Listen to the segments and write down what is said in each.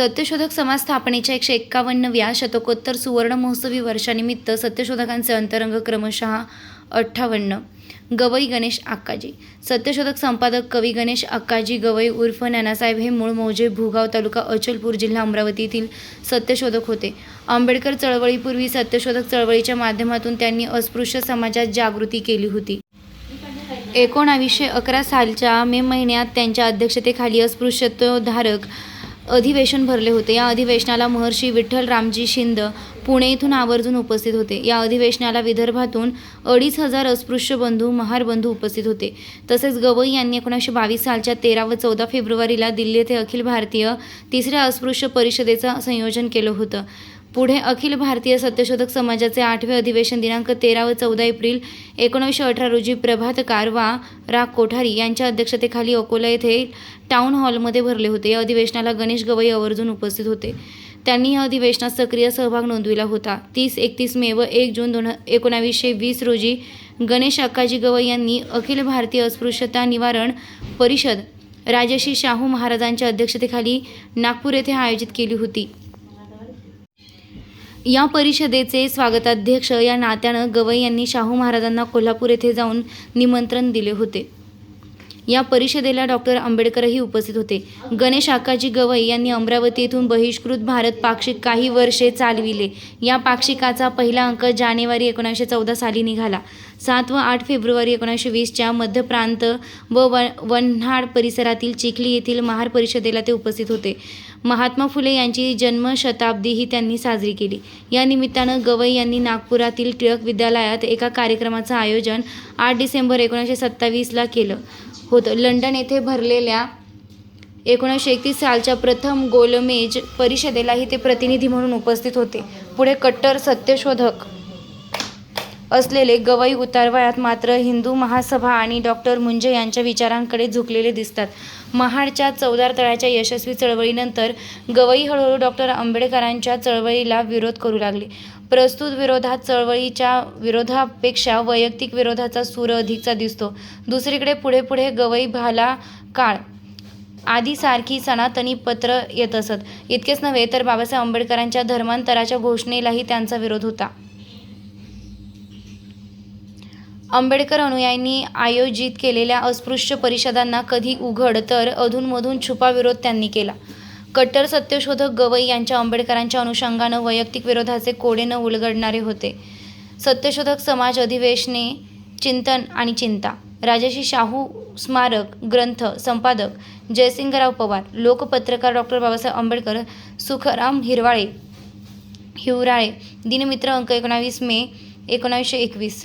सत्यशोधक समाज स्थापनेच्या एकशे एक्कावन्नव्या शतकोत्तर सुवर्ण महोत्सवी वर्षानिमित्त सत्यशोधकांचे अंतरंग क्रमशः अठ्ठावन्न. गवई गणेश अक्काजी सत्यशोधक संपादक कवी गणेश अक्काजी गवई उर्फ नानासाहेब हे मूळ मौजे भूगाव तालुका अचलपूर जिल्हा अमरावतीतील सत्यशोधक होते. आंबेडकर चळवळीपूर्वी सत्यशोधक चळवळीच्या माध्यमातून त्यांनी अस्पृश्य समाजात जागृती केली होती. एकोणावीसशे अकरा सालच्या मे महिन्यात त्यांच्या अध्यक्षतेखाली अस्पृश्यत्वधारक अधिवेशन भरले होते. या अधिवेशनाला महर्षी विठ्ठल रामजी शिंद पुणे येथून आवर्जून उपस्थित होते. या अधिवेशनाला विदर्भातून अडीच हजार अस्पृश्य बंधू महार बंधू उपस्थित होते. तसेच गवई यांनी एकोणीसशे बावीस सालच्या तेरा व चौदा फेब्रुवारीला दिल्ली येथे अखिल भारतीय तिसऱ्या अस्पृश्य परिषदेचं संयोजन केलं होतं. पुढे अखिल भारतीय सत्यशोधक समाजाचे आठवे अधिवेशन दिनांक तेरा व चौदा एप्रिल एकोणीसशे अठरा रोजी प्रभात कारवा राग कोठारी यांच्या अध्यक्षतेखाली अकोला येथे टाउन हॉलमध्ये भरले होते. या अधिवेशनाला गणेश गवई आवर्जून उपस्थित होते. त्यांनी या अधिवेशनात सक्रिय सहभाग नोंदविला होता. तीस एकतीस मे व एक जून दोन एकोणावीसशे वीस रोजी गणेश अक्काजी गवई यांनी अखिल भारतीय अस्पृश्यता निवारण परिषद राजश्री शाहू महाराजांच्या अध्यक्षतेखाली नागपूर येथे आयोजित केली होती. या परिषदेचे स्वागताध्यक्ष या नात्यानं गवई यांनी शाहू महाराजांना कोल्हापूर येथे जाऊन निमंत्रण दिले होते. या परिषदेला डॉक्टर आंबेडकरही उपस्थित होते. गणेश आकाजी गवई यांनी अमरावती येथून बहिष्कृत भारत पाक्षिक काही वर्षे चालविले. या पाक्षिकाचा पहिला अंक जानेवारी एकोणीसशे चौदा साली निघाला. सात व आठ फेब्रुवारी एकोणीसशे वीसच्या मध्य प्रांत व व वन्हाड परिसरातील चिखली येथील महार परिषदेला ते उपस्थित होते. महात्मा फुले यांची जन्मशताब्दीही त्यांनी साजरी केली. या निमित्तानं गवई यांनी नागपुरातील टिळक विद्यालयात एका कार्यक्रमाचं आयोजन आठ डिसेंबर एकोणीसशे सत्तावीसला केलं. होतं. लंडन येथे भरलेल्या एकोणीसशे एकतीस सालच्या प्रथम गोलमेज परिषदेलाही ते प्रतिनिधी म्हणून उपस्थित होते. पुढे कट्टर सत्यशोधक असलेले गवई उतारवयात मात्र हिंदू महासभा आणि डॉक्टर मुंजे यांच्या विचारांकडे झुकलेले दिसतात. महाडच्या चौदार तळ्याच्या यशस्वी चळवळीनंतर गवई हळूहळू डॉक्टर आंबेडकरांच्या चळवळीला विरोध करू लागले. प्रस्तुत विरोधात चळवळीच्या विरोधापेक्षा वैयक्तिक विरोधाचा सूर अधिकचा दिसतो. दुसरीकडे पुढे पुढे गवई भाला काळ. आदी सारखी सनातनी पत्र येत असत. इतकेच नव्हे तर बाबासाहेब आंबेडकरांच्या धर्मांतराच्या घोषणेलाही त्यांचा विरोध होता. आंबेडकर अनुयायांनी आयोजित केलेल्या अस्पृश्य परिषदांना कधी उघड तर अधूनमधून छुपा विरोध त्यांनी केला. कट्टर सत्यशोधक गवई यांच्या आंबेडकरांच्या अनुषंगानं वैयक्तिक विरोधाचे कोडे न उलगडणारे होते. सत्यशोधक समाज अधिवेशने चिंतन आणि चिंता. राजर्षी शाहू स्मारक ग्रंथ संपादक जयसिंगराव पवार लोकपत्रकार डॉक्टर बाबासाहेब आंबेडकर सुखराम हिरवाळे हिवराळे दिनमित्र अंक एकोणावीस मे एकोणावीसशे एकवीस.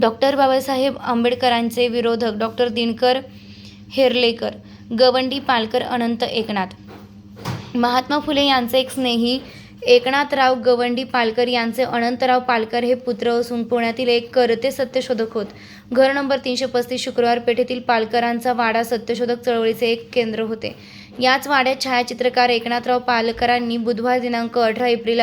डॉक्टर बाबासाहेब आंबेडकरांचे विरोधक डॉक्टर दिनकर हेरलेकर गवंडी पालकर अनंत एकनाथ महात्मा फुले यांचे एक स्नेही एकनाथराव गवंडी पालकर यांचे अनंतराव पालकर हे पुत्र असून पुण्यातील एक करते सत्यशोधक होत. घर नंबर तीनशे पस्तीस शुक्रवार पेठेतील पालकरांचा वाडा सत्यशोधक चळवळीचे एक केंद्र होते. याच वाड्यात छायाचित्रकार एकनाथराव पालकरांनी बुधवार दिनांक अठरा एप्रिल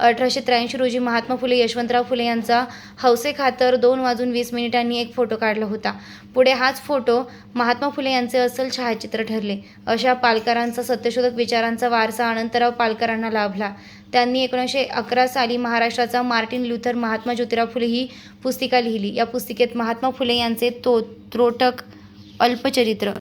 अठराशे त्र्याऐंशी रोजी महात्मा फुले यशवंतराव फुले यांचा हौसे खातर दोन वाजून वीस मिनिटांनी एक फोटो काढला होता. पुढे हाच फोटो महात्मा फुले यांचे असल छायाचित्र ठरले. अशा पालकरांचा सत्यशोधक विचारांचा वारसा अनंतराव पालकरांना लाभला. त्यांनी एकोणीसशे अकरा साली महाराष्ट्राचा मार्टिन लुथर महात्मा ज्योतिराव फुले ही पुस्तिका लिहिली. या पुस्तिकेत महात्मा फुले यांचे तो त्रोटक अल्पचरित्र